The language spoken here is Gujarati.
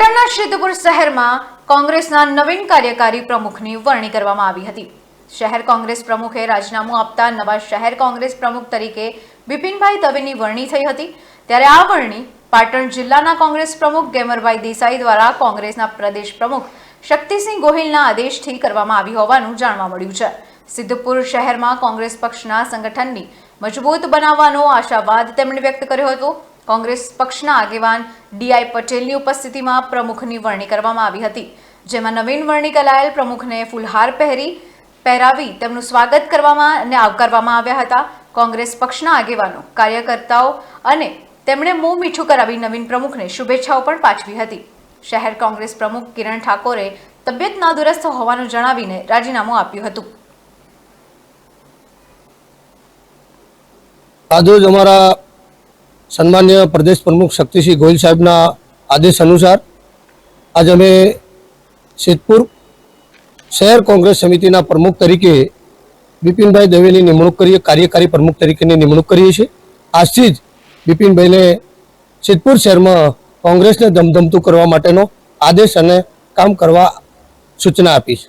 પાટણના સિદ્ધપુર શહેરમાં કોંગ્રેસના નવીન કાર્યકારી પ્રમુખની વરણી કરવામાં આવી હતી. શહેર કોંગ્રેસ પ્રમુખે રાજીનામું આપતા નવા શહેર કોંગ્રેસ પ્રમુખ તરીકે બિપિનભાઈ દવેની વરણી થઈ હતી. ત્યારે આ વરણી પાટણ જિલ્લાના કોંગ્રેસ પ્રમુખ ગેમરભાઈ દેસાઈ દ્વારા કોંગ્રેસના પ્રદેશ પ્રમુખ શક્તિસિંહ ગોહિલના આદેશથી કરવામાં આવી હોવાનું જાણવા મળ્યું છે. સિદ્ધપુર શહેરમાં કોંગ્રેસ પક્ષના સંગઠનની મજબૂત બનાવવાનો આશાવાદ તેમણે વ્યક્ત કર્યો હતો. કોંગ્રેસ પક્ષના આગેવાન ડીઆઈ પટેલની ઉપસ્થિતિમાં પ્રમુખની વરણી કરવામાં આવી હતી, જેમાં નવીન વરણી કરાયેલ પ્રમુખને ફૂલહાર પહેરી, પહેરાવી તેમનું સ્વાગત કરવામાં અને આવકારવામાં આવ્યા હતા. કોંગ્રેસ પક્ષના આગેવાનો, કાર્યકર્તાઓ અને તેમણે મોં મીઠું કરાવી નવીન પ્રમુખને શુભેચ્છાઓ પણ પાઠવી હતી. શહેર કોંગ્રેસ પ્રમુખ કિરણ ઠાકોરે તબિયત નાદુરસ્ત હોવાનું જણાવીને રાજીનામું આપ્યું હતું. આજરોજ અમારા સન્માન્ય પ્રદેશ પ્રમુખ શક્તિસિંહ ગોહિલ સાહેબના આદેશ અનુસાર આજે અમે સિદ્ધપુર શહેર કોંગ્રેસ સમિતિના પ્રમુખ તરીકે બિપિનભાઈ દવેની નિમણૂક કરીએ કાર્યકારી પ્રમુખ તરીકેની નિમણૂક કરીએ છીએ. આજથી જ બિપિનભાઈને સિદ્ધપુર શહેરમાં કોંગ્રેસને ધમધમતું કરવા માટેનો આદેશ અને કામ કરવા સૂચના આપી છે.